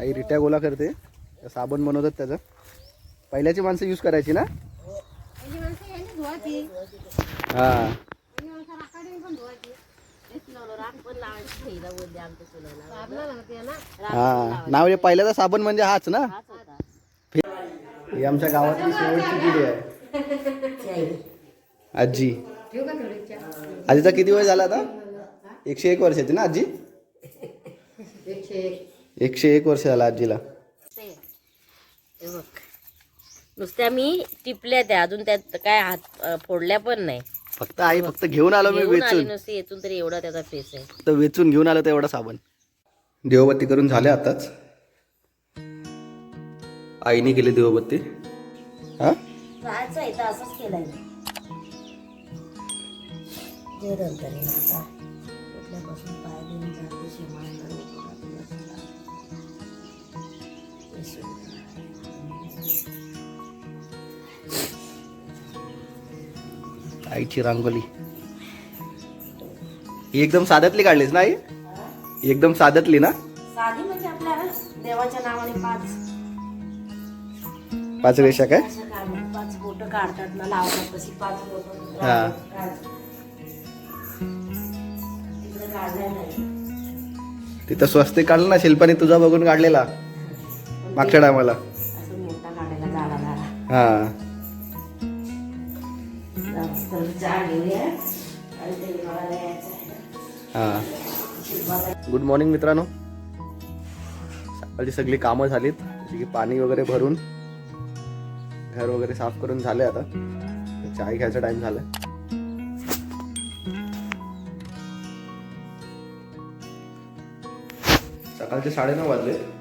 आई रिट्या गोला करते. साबण बनवतात त्याचा. पहिल्याची माणसं यूज करायची ना? हा. हा नाव हे पहिल्याचा साबण म्हणजे हाच ना? ही आमच्या गावातली शेवटची पिढी आहे. आजी? आजीचा किती वय झाला आता? एकशे एक वर्षाची ना आजी? एकशे एक वर्ष झाला आजीला. बघ. नुसत्या मी टिपल्या त्या अजून त्यात काय हात फोडल्या पण नाही. फक्त आई फक्त घेऊन आलो मी घेऊन आली वेचून. नुसती येथून तरी एवढा त्याचा फेस आहे. फक्त वेचून घेऊन आलो तर एवढा साबण. देवबत्ती करून झाले आताच. आईने केली देवबत्ती. हा? असंच केलंय जे पाय देऊन जाते आईची रांगोली. ही एकदम साध्यातली काढलीस ना आई? ही एकदम साध्यातली ना? साधी म्हणजे आपल्या देवाच्या नावाने पाच. पाच रेषा काय? काढून पाच बोट काढतात ना लावतात तशी पाच बोट. हा. तिकडे काढल्या नाही. तिथं स्वस्तिक काढलं ना शिल्पाने तुझा बघून काढलेला. मागच्या टायमाला हा. हा. गुड मॉर्निंग मित्रांनो. सकाळची सगळी कामं झालीत. जशी की पाणी वगैरे भरून घर वगैरे साफ करून झाले आता. चाय घ्यायचा टाइम झाला. सकाळचे साडेनऊ वाजले.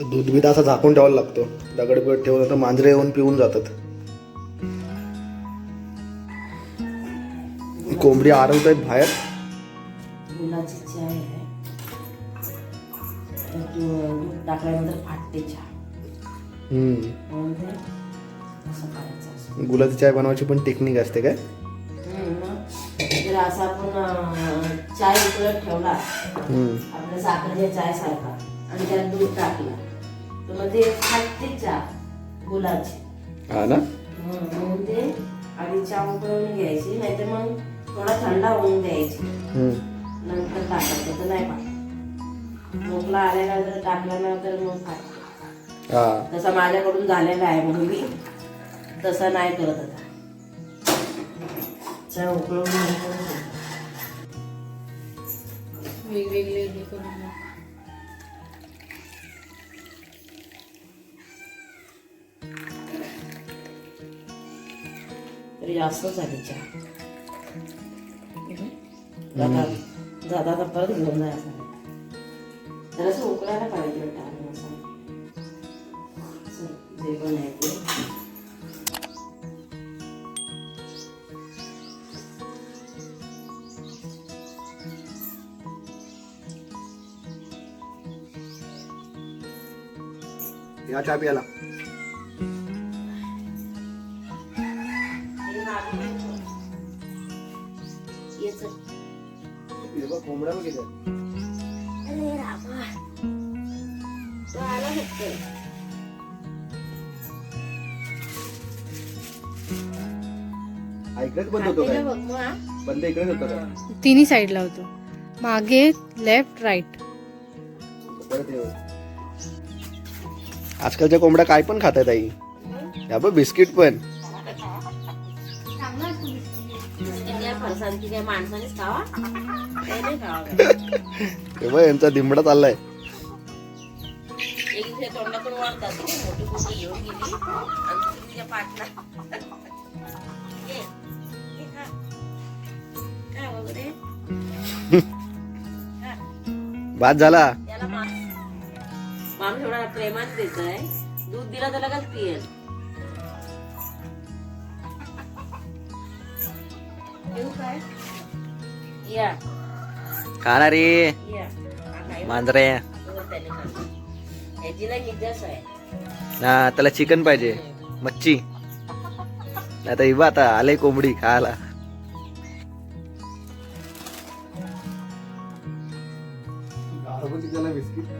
असं दूध बीत असं झाकून ठेवायला लागतो. दगड बिगड ठेवून तर मांजरे येऊन पिऊन जातात. कोंबडी आरवत आहेत बाहेर गुलाची गुलाबी चाय बनवायची पण टेक्निक असते काय? असा आपण चाय उकळत ठेवला. आपल्या साखरेच्या चाय सारखा आणि त्यात दूध टाकला तर मग ते फाटते चहा गुलाची. हा ना? हं, ते आधी चहा उकळून घ्यायची नाहीतर मग थोडा थंडा होऊन द्यायची. हम्म. नंतर टाकायचं तर नाही पाहिजे मोकला आल्यानंतर टाकल्यानंतर मग फाटते हा. तसं माझ्याकडून झालेलं आहे म्हणून मी तसं नाही करत आता. चहा उकळून वेगवेगळे करून मग. तरी जास्त झाली चहा जाता जाता आता परत घेऊन जायचं जरासं उकळायला पाहिजे टाकून असं असं जे पण आहे ते या चहा प्यायला इकडेच बंद होतो काय? बघ मग. बंद इकडेच होतो काय? तिन्ही साईडला होतो. मागे लेफ्ट राईट. परत येऊ. आजकालच्या कोंबड्या काय पण खातात आई या बघ बिस्किट पण. त्या फरसाणची काय माणसानेच खावा? काही नाही खावा. काय. हे बघ यांचा दिमडा चाललाय. एक इथे तोंडातून वळतात ती मोठी कुठे घेऊन गेली. तिच्या पाठला. वगैरे. बाद झाला? त्याला मा- माणूस एवढा प्रेमात देत आहे दूध दिला तर लगेच पिएल. येऊ काय? या. खाणार रे. या. हा, मांजरे. नाही निजास आहे. हा त्याला चिकन पाहिजे. मच्छी. आता ही आता आलंय कोंबडी खायला. त्याला बिस्किट.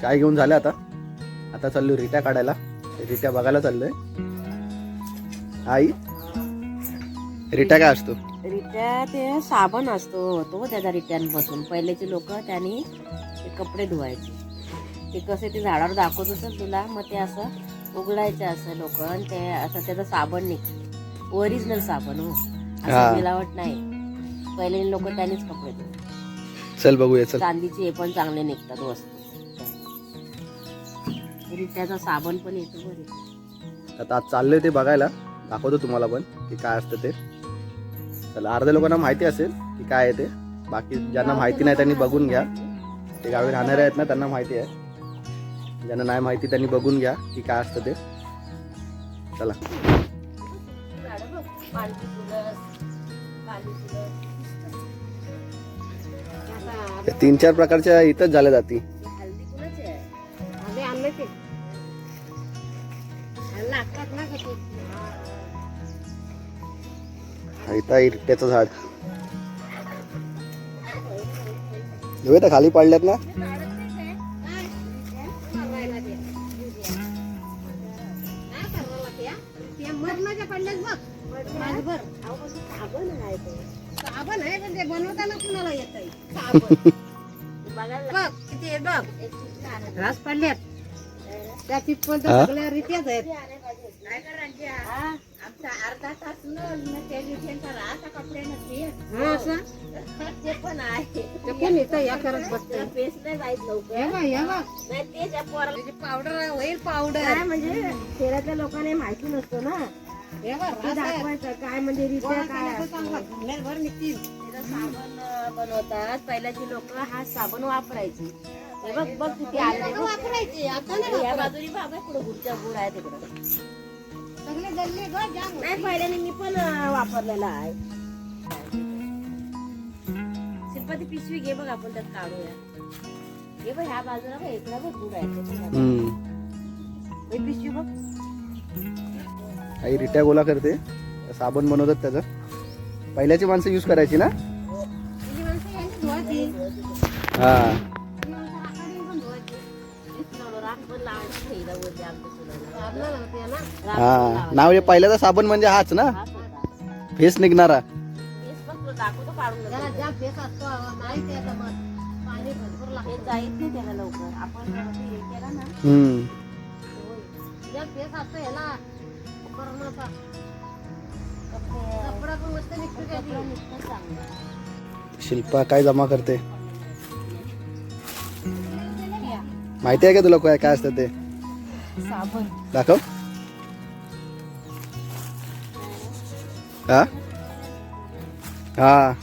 चाय घेऊन झालं आता. आता चाललो रिट्या काढायला. रिट्या बघायला चाललोय. आई? रिट्या काय असतो? रिट्या ते साबण असतो. होतो त्याचा रिट्यांपासून पहिल्याचे लोक त्यांनी ते कपडे धुवायचे. ते कसे ते झाडावर दाखवत होतं तुला मग ते असं उघडायचे असं लोक आणि ते असं त्याचं साबण निघते. ओरिजिनल साबण हो. हा. असं मिलावट नाही. पहिले लोक त्यांनीच कपडे धुवायचे. चल बघूया चल. चांदीचे हे पण चांगले निघतात वस्तू. रिट्याचा साबण पण येतो बरं. आता आज चाललोय ते बघायला. दाखवतो तुम्हाला पण की काय असतं ते. चला अर्ध्या लोकांना माहिती असेल की काय आहे ते. बाकी ज्यांना माहिती नाही त्यांनी बघून घ्या. ते गावी राहणारे आहेत ना त्यांना माहिती आहे. ज्यांना नाही माहिती त्यांनी बघून घ्या की काय असतं ते. चला. त्या तीन चार प्रकारच्या इथंच झाल्या जाती. इथं झाड. हे तर खाली पडल्यात ना? बनवताना कुणाला येत पडल्यात. त्या तिथपर्यंत हा? सगळ्या रीत्याच आहेत. हा. आमचा अर्धा तास न त्या दिवसांचा राहता कपडे नसते हा, असं? ते पण आहे. ते कोण येतं या करत बसत त्याला पेस नाही जायत लवकर. हे बघ हे बघ. नाही ते त्या पोराला त्याची पावडर होईल पावडर काय म्हणजे शहरातल्या लोकांना माहिती नसतं ना. हे बघ ते आहे. दाखवायचं काय म्हणजे रित्या काय घालण्यात भर निघतील. त्याचं साबण अं, बनवतात. पहिल्याची लोक हा साबण वापरायची. हे बघ बघ किती आले. सगळं वापरायचे. आता नाही या वापरत. बाजूनी बाबा पुढे गुडच्या गुड आहे तिकडं सगळे गल्ले ग जाम नाही पहिल्याने मी पण अं, वापरलेला आहे. शिल्पा ती पिशवी घे बघ आपण त्यात काढूया. हे बघ ह्या बाजूला बघ इकडे बघ गुड आहे हम्म. हे पिशवी बघ. आई रिट्या गोला करते. साबण बनवतात त्याचं. पहिल्याची माणसं यूज करायची ना? तुझी माणसं यांची धुवायची. हा. हा नाव म्हणजे पहिल्याचा साबण म्हणजे हाच ना? फेस निघणारा. ते ते हम्म. शिल्पा काय जमा करते? माहिती आहे का तुला काय काय असतं ते? साबण. दाखव. हा? हा.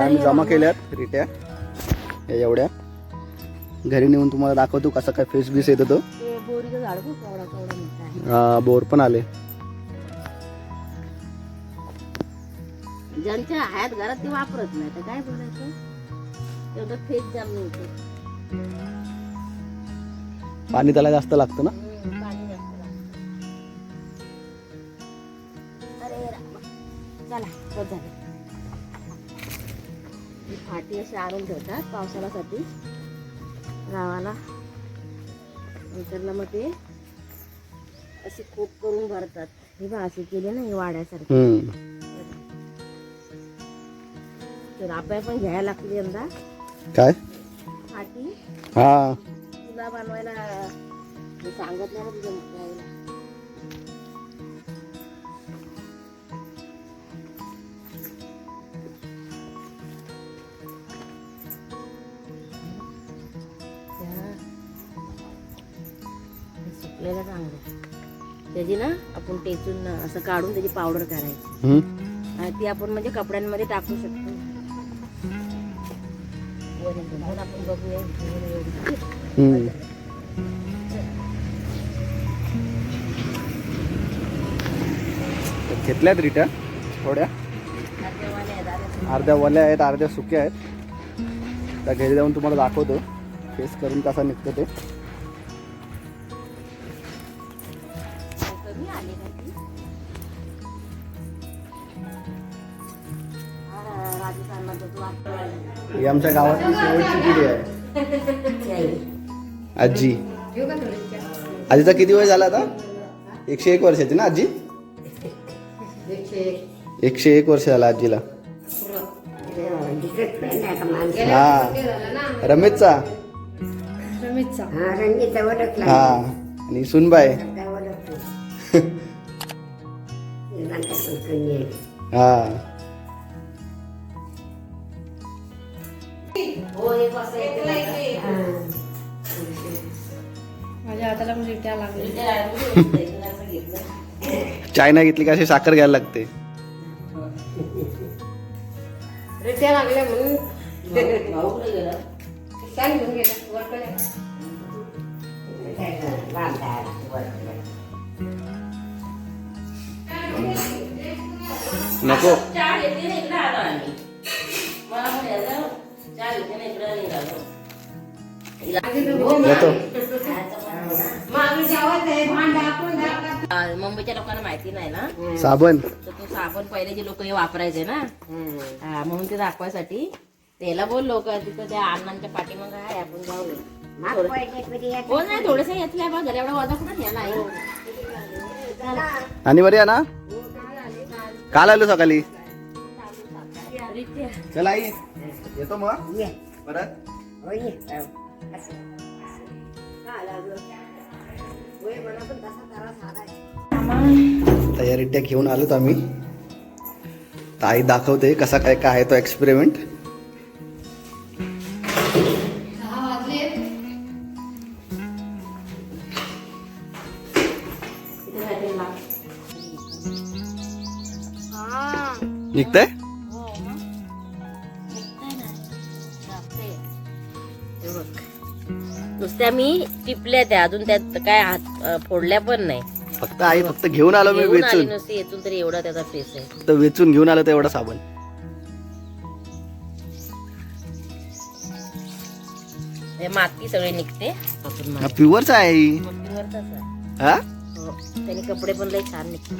आम्ही जमा केल्यात रिट्या. या एवढ्या. घरी नेऊन तुम्हाला दाखवतो कसा काय फेस बीस येतो तो. ते बोरीचं झाड खूप केवढा केवढा मोठा आहे. हा, बोर पण आले. ज्यांच्या आहेत घरात ते वापरत नाही. तर काय बोलायचं? तेवढं फेस जाम पाणी त्याला जास्त लागतं ना? पाणी जास्त लागतं. अरे रामा. चला बस झालं. फाटी अशी आणून ठेवतात पावसाळ्यासाठी. गावाला नंतर मग ते अशी खोप करून भरतात. हे अशी केली ना हे वाड्यासारखी. तर आपल्याला पण घ्यायला लागली यंदा. काय? हा. तुला बनवायला मी सांगितलं ना तुझ्या मोठ्या आईला त्या- हे सुकलेलं चांगलं त्याची ना आपण टेचून असं काढून त्याची पावडर करायची. हम्म. आणि ती आपण म्हणजे कपड्यांमध्ये टाकू शकतो. वर आपण बघूया. घेऊन घेतल्यात रिटर्न थोड्या? अर्ध्या वल्या आहेत अर्ध्या सुक्या आहेत. त्या घरी जाऊन तुम्हाला दाखवतो. फेस करून कसा निघतो ते. ही आमच्या गावातली शेवटची पिढी आहे. आजी. आजीचा किती वय झाला आता? एकशे एक वर्षाची ना आजी? एकशे एक वर्ष झाला आजीला. हा. रमेशचा? रमेशचा हा. आणि सुनबाय हा. एक वाजता येते माझ्या हाताला रिट्या लागली. चायना घेतली. का अशी साखर घ्यायला लागते? रिट्या लागल्या म्हणून. भाऊ कुठे गेला? सांग घेऊन गेला? वरकडे. नको. येतो. मुंबईच्या लोकांना माहिती नाही ना? साबण. तर तो साबण पहिले जे लोक हे वापरायचे ना हा म्हणून ते दाखवायसाठी. त्याला बोल लोक तिथं त्या अण्णांच्या पाठीमाग आहे आपण जाऊया हो नाही थोडेसे घेतल्या बा घरी एवढा वाजा कुठं न्याला आहे? आणि बरी ना. काल आलो सकाळी. चला आई येतो मग. परत. तयारी त्या घेऊन आलोत आम्ही. ताई दाखवते कसा काय काय आहे तो एक्सपेरिमेंट निघतंय? नुसत्या मी टिपल्या त्या. अजून त्यात काय हात फोडल्या पण नाही. फक्त आई फक्त घेऊन आलो मी घेऊन आली वेचून नुसती येथून तरी एवढा त्याचा फेस आहे. फक्त वेचून घेऊन आलो तेवढा साबण. हे माती सगळी निघते. आपण हा माती. प्युअरचा आहे आई. हा हो. त्याने कपडे पण लई छान निघते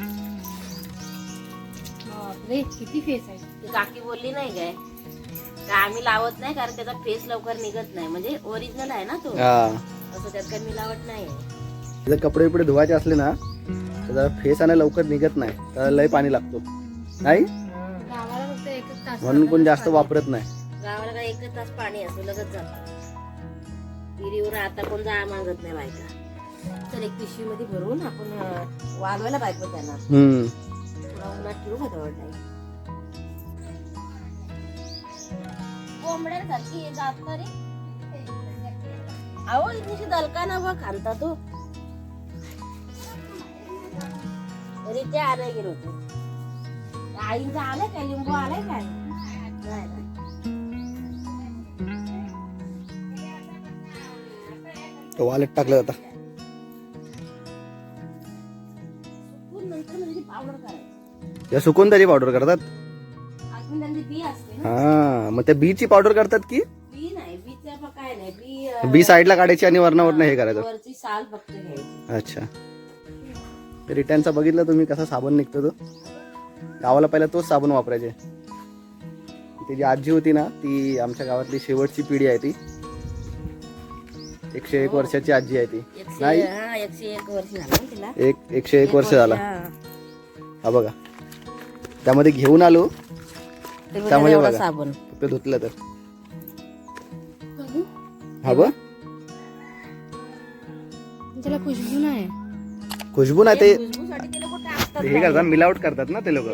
बापरे किती फेस आहे. ती काकी बोलली नाही काय? आम्ही लावत नाही कारण त्याचा फेस लवकर निघत नाही. म्हणजे ओरिजिनल आहे ना तो. हा. असं त्यात काही मिलावट नाही. आहे जर कपडे बिपडे धुवायचे असले ना तर जरा फेस आणि लवकर निघत नाही. तर लय पाणी लागतो. नाही? गावाला फक्त एकच तास म्हणून कोण जास्त वापरत नाही. गावाला काय एकच तास पाणी असं लगत जात. विहिरीवर आता कोण जा मागत नाही बायका. तर एक पिशवी मध्ये भरून आपण वाजवायला बायको त्यांना उन्हात ठेवू का जात रे. अहो इतकी दलका ना बघ खांता तो. तरी ते आणाय गेलो आईंचा आलाय काय? लिंबू आलाय काय? नाही ना. तो वालेट टाकलं जाता. या सुकून त्याची पावडर करतात. हा मग त्या बीची पावडर करतात की? बी नाही बीचं काय नाही बी अं, बी साईडला काढायची आणि वरणावरनं हे करायचं. वरची साल फक्त घ्यायची. अच्छा. रिटर्नचा बघितलं तुम्ही कसा साबण निघतो तो? गावाला पहिला तोच साबण वापरायचे. ती जी आजी होती ना ती आमच्या गावातली शेवटची पिढी आहे ती. एकशे एक वर्षाची आजी आहे ती. एकशे नाही? हा एकशे एक वर्ष झालं ना तिला. एक एकशे एक वर्ष झाला. हा. हा बघा. त्यामध्ये घेऊन आलो. ते बघा त्यामध्ये एवढा. साबण. फक्त धुतलं तर. हा बघ. त्याला खुशबू नाही. खुशबू नाही ते खुशबूसाठी ते लोक टाकतात ते हे करतात मिलावट करतात ना ते लोक.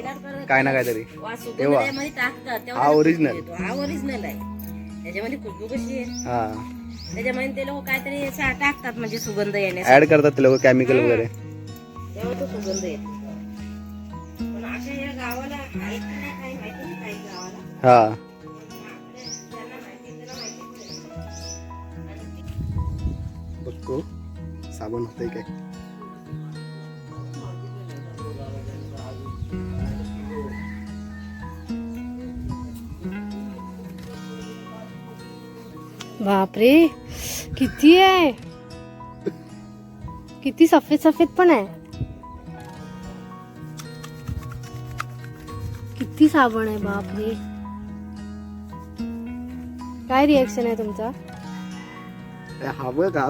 काय ना काहीतरी. वास तेव्हा. हा येतो. हा ओरिजिनल आहे. त्याच्यामध्ये खुशबू कशी आहे? हा. त्याच्यामध्ये ते लोक काहीतरी टाकतात म्हणजे सुगंध येण्यासाठी. ऍड करतात ते लोक केमिकल वगैरे. तेव्हा तो सुगंध येतो. पण अशा या गावाला हा. बघतो साबण होतंय काय बापरे किती आहे किती सफ़ेद सफ़ेद पण आहे किती साबण आहे बापरे काय रिएक्शन आहे तुमचा? हा बघ का?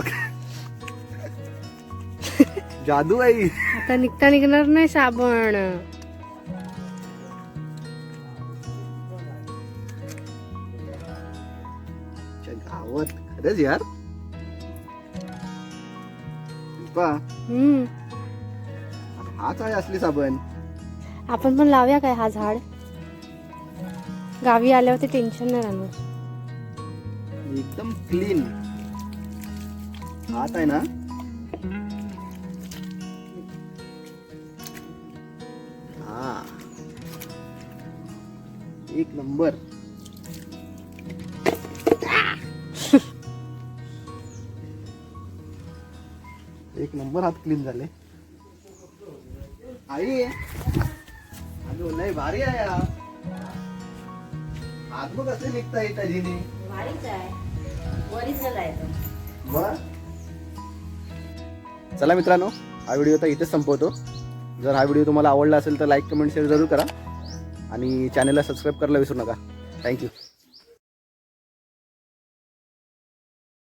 जादू आई आता निघता निघणार नाही साबण. गावात खरंच यार. हाच आहे असली साबण? आपण पण लावूया काय हा झाड? गावी आल्यावर टेन्शन नाही राहणार. एकदम क्लीन हात आहे ना? हा. एक नंबर. एक नंबर हात क्लीन झाले. आई अगं नाही भारी आहे हात बघ कसे निघता येत भारीच आहे. ओरिजिनल आहे तो. मग? चला मित्रांनो हा व्हिडिओ आता इथेच संपवतो. जर हा व्हिडिओ तुम्हाला आवडला असेल तर लाईक कमेंट शेअर जरूर करा. आणि चॅनलला सबस्क्राईब करायला विसरू नका. थँक्यू